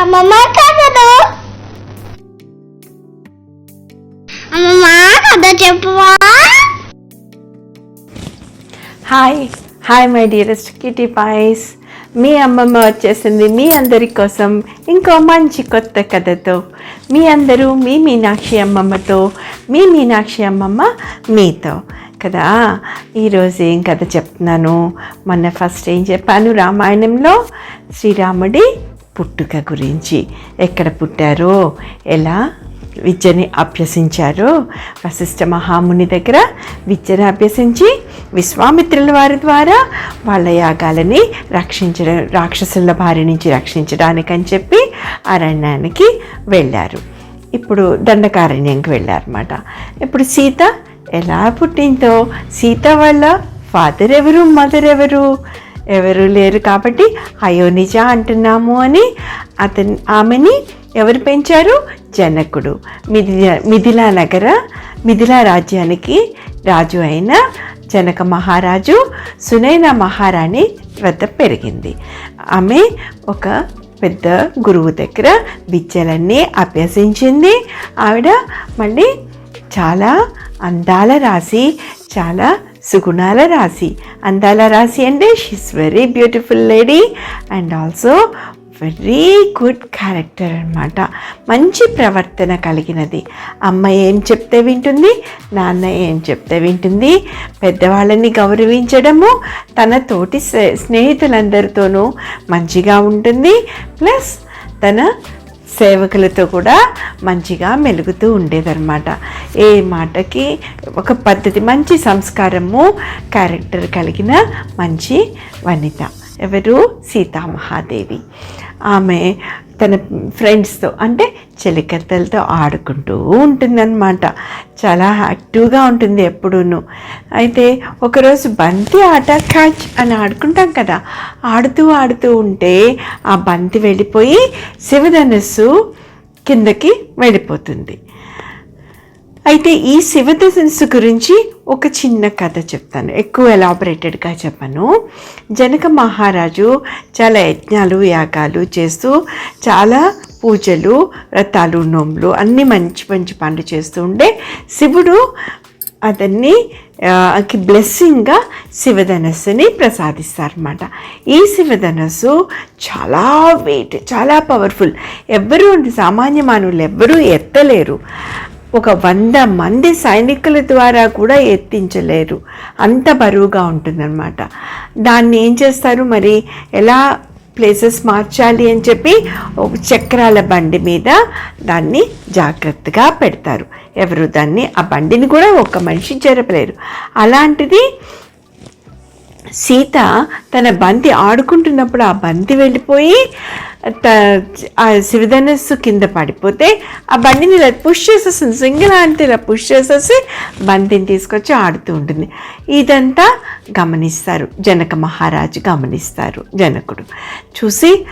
అమ్మమ్మ కథలు అమ్మమ్మ కథ చెప్పువా? Hi hi my dearest kitty పాయిస్ మీ అమ్మమ్మ వచ్చేసింది మీ అందరి కోసం ఇంకో మంచి కొత్త కథతో. మీ అందరూ మీ మీనాక్షి అమ్మమ్మతో మీ మీనాక్షి అమ్మమ్మ మీతో. కదా ఈరోజు ఏం కథ చెప్తున్నాను? మొన్న ఫస్ట్ ఏం చెప్పాను? రామాయణంలో శ్రీరాముడి పుట్టుక గురించి ఎక్కడ పుట్టారో ఎలా విద్యని అభ్యసించారో వశిష్ఠ మహాముని దగ్గర విద్యను అభ్యసించి విశ్వామిత్రుల వారి ద్వారా వాళ్ళ యాగాలని రక్షించడం రాక్షసుల బారి నుంచి రక్షించడానికని చెప్పి అరణ్యానికి వెళ్ళారు. ఇప్పుడు దండకారణ్యంకి వెళ్ళారన్నమాట. ఇప్పుడు సీత ఎలా పుట్టిందో సీత వాళ్ళ ఫాదర్ ఎవరు మదర్ ఎవరు? ఎవరు లేరు కాబట్టి అయోనిజ అంటున్నాము అని అతని ఆమెని ఎవరు పెంచారు? జనకుడు. మిథిలా మిథిలా నగర మిథిలా రాజ్యానికి రాజు అయిన జనక మహారాజు సునైన మహారాణి వద్ద పెరిగింది. ఆమె ఒక పెద్ద గురువు దగ్గర విద్యలన్నీ అభ్యసించింది. ఆవిడ మళ్ళీ చాలా అందాల రాసి చాలా సుగుణాల రాశి అందాల రాశి అంటే she's very beautiful lady and also very good character అనమాట మంచి ప్రవర్తన కలిగినది. అమ్మ ఏం చెప్తే వింటుంది నాన్న ఏం చెప్తే వింటుంది. పెద్దవాళ్ళని గౌరవించడము తన తోటి స్నేహితులందరితోనూ మంచిగా ఉంటుంది. ప్లస్ తన సేవకులతో కూడా మంచిగా మెలుగుతూ ఉండేదన్నమాట. ఏ మాటకి ఒక పద్ధతి మంచి సంస్కారము క్యారెక్టర్ కలిగిన మంచి వనిత. ఎవరు? సీతామహాదేవి ఆమె తన ఫ్రెండ్స్తో అంటే చెలికత్తెలతో ఆడుకుంటూ ఉంటుందన్నమాట. చాలా యాక్టివ్గా ఉంటుంది ఎప్పుడూను. అయితే ఒకరోజు బంతి ఆట క్యాచ్ అని ఆడుకుంటాం కదా ఆడుతూ ఆడుతూ ఉంటే ఆ బంతి వెళ్ళిపోయి శివధనస్సు కిందకి వెళ్ళిపోతుంది. అయితే ఈ శివధనుస్సు గురించి ఒక చిన్న కథ చెప్తాను. ఎక్కువ ఎలాబరేటెడ్గా చెప్పను. జనక మహారాజు చాలా యజ్ఞాలు యాగాలు చేస్తూ చాలా పూజలు వ్రతాలు నోములు అన్నీ మంచి మంచి పనులు చేస్తూ ఉండే శివుడు అతన్ని బ్లెస్సింగ్గా శివధనస్సుని ప్రసాదిస్తారన్నమాట. ఈ శివధనస్సు చాలా వెయిట్ చాలా పవర్ఫుల్ ఎవ్వరూ సామాన్య మానవులు ఎవ్వరూ ఎత్తలేరు. ఒక వంద మంది సైనికుల ద్వారా కూడా ఎత్తించలేరు. అంత బరువుగా ఉంటుందన్నమాట. దాన్ని ఏం చేస్తారు మరి? ఎలా ప్లేసెస్ మార్చాలి అని చెప్పి ఒక చక్రాల బండి మీద దాన్ని జాగ్రత్తగా పెడతారు. ఎవరు దాన్ని? ఆ బండిని కూడా ఒక మనిషి జరపలేరు. అలాంటిది సీత తన బంతి ఆడుకుంటున్నప్పుడు ఆ బంతి వెళ్ళిపోయి త ఆ శివధనస్సు కింద పడిపోతే ఆ బండిని ఇలా పుష్ చేసేస్తుంది. సింగిల్ అంటే ఇలా పుష్ చేసేసి బంతిని తీసుకొచ్చి ఆడుతూ ఉంటుంది. ఇదంతా గమనిస్తారు. జనక మహారాజు గమనిస్తారు జనకుడు. చూసి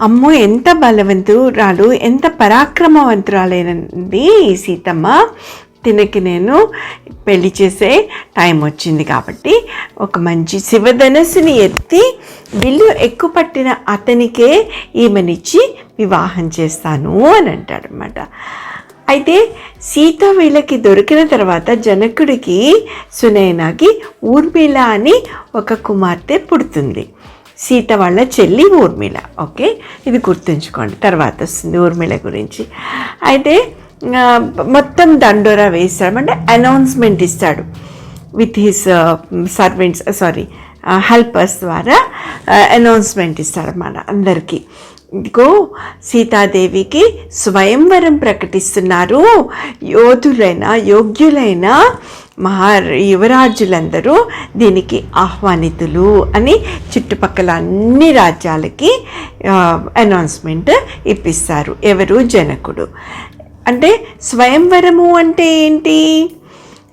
అమ్మో ఎంత బలవంతురాలు ఎంత పరాక్రమవంతురాలైనది సీతమ్మ. తినకి నేను పెళ్ళి చేసే టైం వచ్చింది కాబట్టి ఒక మంచి శివధనస్సుని ఎత్తి బిల్లు ఎక్కువ పట్టిన అతనికే ఈమెనిచ్చి వివాహం చేస్తాను అని అంటాడనమాట అయితే సీత వీళ్ళకి దొరికిన తర్వాత జనకుడికి సునైనాకి ఊర్మిళ అని ఒక కుమార్తె పుడుతుంది. సీత వాళ్ళ చెల్లి ఊర్మిళ ఓకే? ఇది గుర్తుంచుకోండి తర్వాత వస్తుంది ఊర్మిళ గురించి. అయితే మొత్తం దండోరా వేస్తాడు అంటే అనౌన్స్మెంట్ ఇస్తాడు with his servants sorry helpers ద్వారా అనౌన్స్మెంట్ ఇస్తాడు మన అందరికీ. ఇదిగో సీతాదేవికి స్వయంవరం ప్రకటిస్తున్నారు. యోధులైన యోగ్యులైన మహా యువరాజులందరూ దీనికి ఆహ్వానితులు అని చుట్టుపక్కల అన్ని రాజ్యాలకి అనౌన్స్మెంట్ ఇప్పిస్తారు. ఎవరు? జనకుడు. అంటే స్వయంవరము అంటే ఏంటి?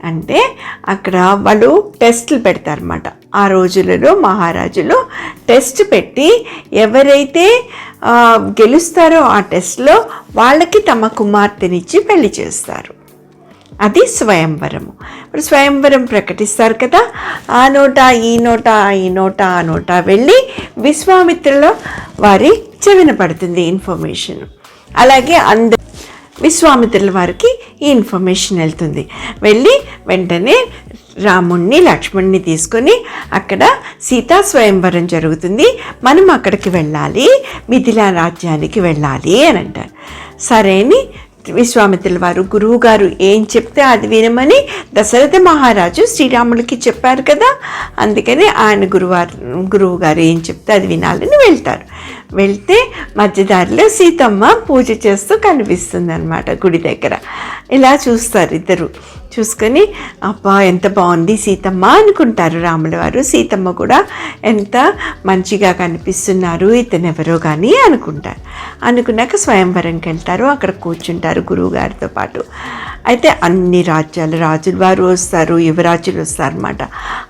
అంటే అక్కడ వాళ్ళు టెస్టులు పెడతారన్నమాట. ఆ రోజులలో మహారాజులు టెస్ట్ పెట్టి ఎవరైతే గెలుస్తారో ఆ టెస్ట్లో వాళ్ళకి తమ కుమార్తెనిచ్చి పెళ్ళి చేస్తారు. అది స్వయంవరము. ఇప్పుడు స్వయంవరం ప్రకటిస్తారు కదా ఆ నోట ఈ నోట ఈ నోట ఆ నోట వెళ్ళి విశ్వామిత్రుల వారి చెవిన పడుతుంది ఇన్ఫర్మేషన్. అలాగే అందరు విశ్వామిత్రుల వారికి ఈ ఇన్ఫర్మేషన్ వెళ్తుంది. వెళ్ళి వెంటనే రాముణ్ణి లక్ష్మణ్ణి తీసుకొని అక్కడ సీతా స్వయంవరం జరుగుతుంది. మనం అక్కడికి వెళ్ళాలి మిథిలా రాజ్యానికి వెళ్ళాలి అని అంటారు. సరే అని విశ్వామిత్రుల వారు గురువు గారు ఏం చెప్తే అది వినమని దశరథ మహారాజు శ్రీరాముడికి చెప్పారు కదా. అందుకని ఆయన గురువారు గురువు గారు ఏం చెప్తే అది వినాలని వెళ్తారు. వెళ్తే మధ్యదారిలో సీతమ్మ పూజ చేస్తూ కనిపిస్తుంది అనమాట గుడి దగ్గర. ఇలా చూస్తారు ఇద్దరు. చూసుకొని అబ్బా ఎంత బాగుంది సీతమ్మ అనుకుంటారు రాముల వారు. సీతమ్మ కూడా ఎంత మంచిగా కనిపిస్తున్నారు ఇతను ఎవరో కానీ అనుకుంటారు. అనుకున్నాక స్వయంవరంకి వెళ్తారు. అక్కడ కూర్చుంటారు గురువు గారితో పాటు. అయితే అన్ని రాజ్యాలు రాజుల వారు వస్తారు యువరాజులు వస్తారన్నమాట.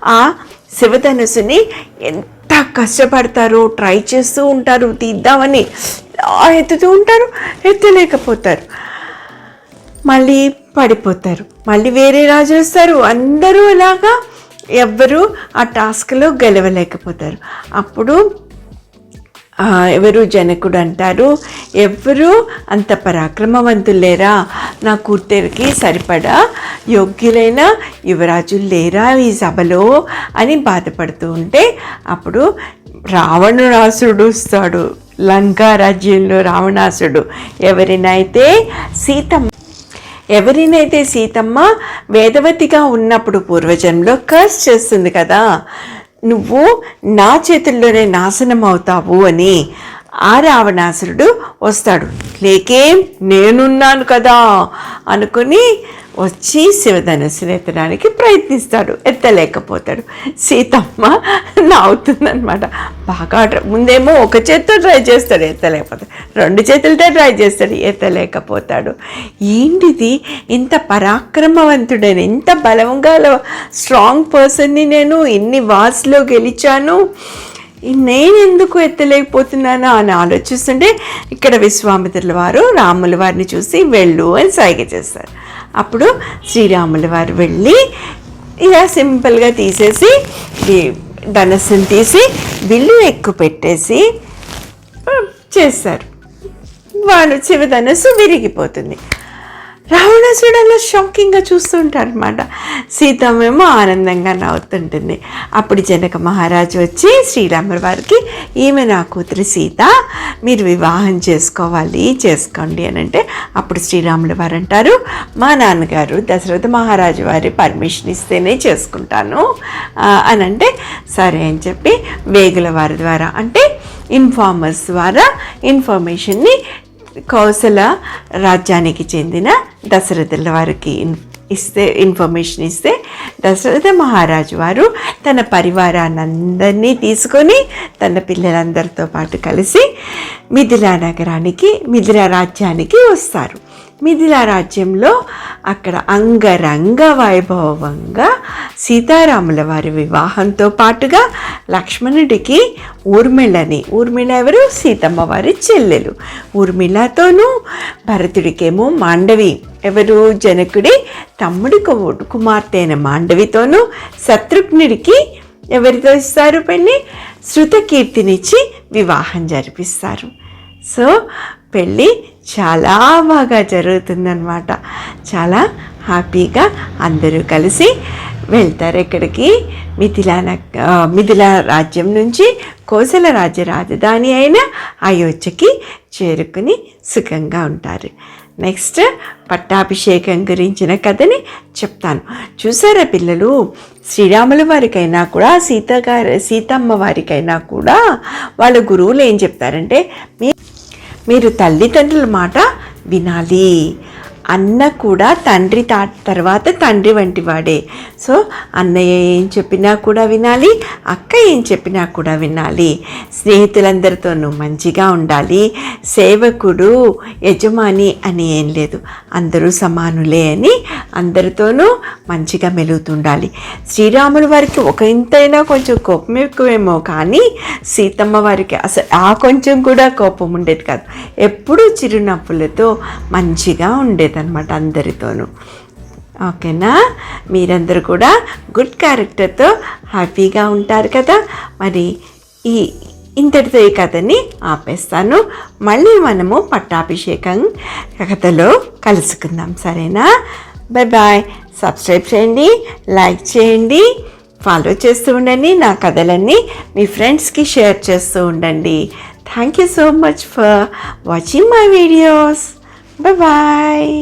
ఆ శివధనుసుని ఎంత కష్టపడతారు ట్రై చేస్తూ ఉంటారు తీద్దామని ఎత్తుతూ ఉంటారు ఎత్తలేకపోతారు. మళ్ళీ పడిపోతారు. మళ్ళీ వేరే రాజు వస్తారు. అందరూ అలాగా ఎవ్వరూ ఆ టాస్క్లో గెలవలేకపోతారు. అప్పుడు ఎవరు జనకుడు అంటారు ఎవరు అంత పరాక్రమవంతులు లేరా నా కూతురికి సరిపడా యోగ్యులైన యువరాజులు లేరా ఈ సభలో? అని బాధపడుతూ ఉంటే అప్పుడు రావణురాసుడు వస్తాడు. లంకా రాజ్యంలో రావణాసుడు. ఎవరినైతే సీతమ్మ ఎవరినైతే సీతమ్మ వేదవతిగా ఉన్నప్పుడు పూర్వజన్మలో కర్స్ చేస్తుంది కదా నువ్వు నా చేతుల్లోనే నాశనం అవుతావు అని ఆ రావణాసురుడు వస్తాడు. లేకేం నేనున్నాను కదా అనుకుని వచ్చి శివధనస్సును ఎత్తడానికి ప్రయత్నిస్తాడు ఎత్తలేకపోతాడు. సీతమ్మ నవ్వుతుందనమాట బాగా ముందేమో ఒక చేత్తో ట్రై చేస్తాడు ఎత్తలేకపోతాడు. రెండు చేతులతో ట్రై చేస్తాడు ఎత్తలేకపోతాడు. ఏంటిది? ఇంత పరాక్రమవంతుడని? ఇంత బలంగా స్ట్రాంగ్ పర్సన్ని నేను ఇన్ని వార్స్లో గెలిచాను. నేను ఎందుకు ఎత్తలేకపోతున్నాను అని ఆలోచిస్తుంటే ఇక్కడ విశ్వామిత్రుల వారు రాముల వారిని చూసి వెళ్ళు అని సైగ చేస్తారు. అప్పుడు శ్రీరాముల వారు వెళ్ళి ఇలా సింపుల్గా తీసేసి ధనస్సును ధనస్సుని తీసి విల్లు ఎక్కువ పెట్టేసి చేస్తారు. వాళ్ళు చివరి ధనస్సు విరిగిపోతుంది. రావణాసుడు అలా షాకింగ్గా చూస్తుంటారు అనమాట సీతమ్మేమో ఆనందంగా నవ్వుతుంటుంది. అప్పుడు జనక మహారాజు వచ్చి శ్రీరాముల వారికి ఈమె నా కూతురు సీత మీరు వివాహం చేసుకోవాలి చేసుకోండి అని అంటే అప్పుడు శ్రీరాముల వారు అంటారు మా నాన్నగారు దశరథ మహారాజు వారి పర్మిషన్ ఇస్తేనే చేసుకుంటాను అని అంటే సరే అని చెప్పి వేగుల వారి ద్వారా అంటే ఇన్ఫార్మర్స్ ద్వారా ఇన్ఫర్మేషన్ని కౌసల రాజ్యానికి చెందిన దశరథుల వారికి ఇన్- ఇస్తే ఇన్ఫర్మేషన్ ఇస్తే దశరథ మహారాజు వారు తన పరివారాన్నందరినీ తీసుకొని తన పిల్లలందరితో పాటు కలిసి మిథిలా నగరానికి మిథిలా రాజ్యానికి వస్తారు. మిథిలా రాజ్యంలో అక్కడ అంగరంగ వైభవంగా సీతారాముల వారి వివాహంతో పాటుగా లక్ష్మణుడికి ఊర్మిళని ఊర్మిళ ఎవరు? సీతమ్మ వారి చెల్లెలు. ఊర్మిళతోనూ భరతుడికేమో మాండవి. ఎవరు? జనకుడి తమ్ముడి కుమార్తె అయిన మాండవితోనూ శత్రుఘ్నుడికి ఎవరితో ఇస్తారు? పెళ్ళి శృతకీర్తినిచ్చి వివాహం జరిపిస్తారు. సో పెళ్ళి చాలా బాగా జరుగుతుందన్నమాట. చాలా హ్యాపీగా అందరూ కలిసి వెళ్తారు ఎక్కడికి మిథిలాన మిథిల మిథిలా రాజ్యం నుంచి కోసల రాజ్య రాజధాని అయిన అయోధ్యకి చేరుకుని సుఖంగా ఉంటారు. నెక్స్ట్ పట్టాభిషేకం గురించిన కథని చెప్తాను. చూసారా పిల్లలు? శ్రీరాముల వారికైనా కూడా సీతగారి సీతమ్మ వారికైనా కూడా వాళ్ళ గురువులు ఏం చెప్తారంటే మీ మీరు తల్లిదండ్రుల మాట వినాలి. అన్న కూడా తండ్రి తా తర్వాత తండ్రి వంటి వాడే. సో అన్నయ్య ఏం చెప్పినా కూడా వినాలి అక్క ఏం చెప్పినా కూడా వినాలి. స్నేహితులందరితోనూ మంచిగా ఉండాలి. సేవకుడు యజమాని అని ఏం లేదు. అందరూ సమానులే అని అందరితోనూ మంచిగా మెలుగుతుండాలి. శ్రీరాముల వారికి ఒక ఇంతైనా కొంచెం కోపం ఎక్కువేమో కానీ సీతమ్మ వారికి అసలు ఆ కొంచెం కూడా కోపం ఉండేది కాదు. ఎప్పుడూ చిరునవ్వులతో మంచిగా ఉండేది అనమాట అందరితోనూ. ఓకేనా? మీరందరూ కూడా గుడ్ క్యారెక్టర్తో హ్యాపీగా ఉంటారు కదా? మరి ఈ ఇంతటితో ఈ కథని ఆపేస్తాను. మళ్ళీ మనము పట్టాభిషేకం కథలో కలుసుకుందాం. సరేనా? Bye bye. సబ్స్క్రైబ్ చేయండి లైక్ చేయండి ఫాలో చేస్తూ ఉండండి నా కథలన్నీ మీ ఫ్రెండ్స్కి షేర్ చేస్తూ ఉండండి. Thank you so much for watching my videos. Bye bye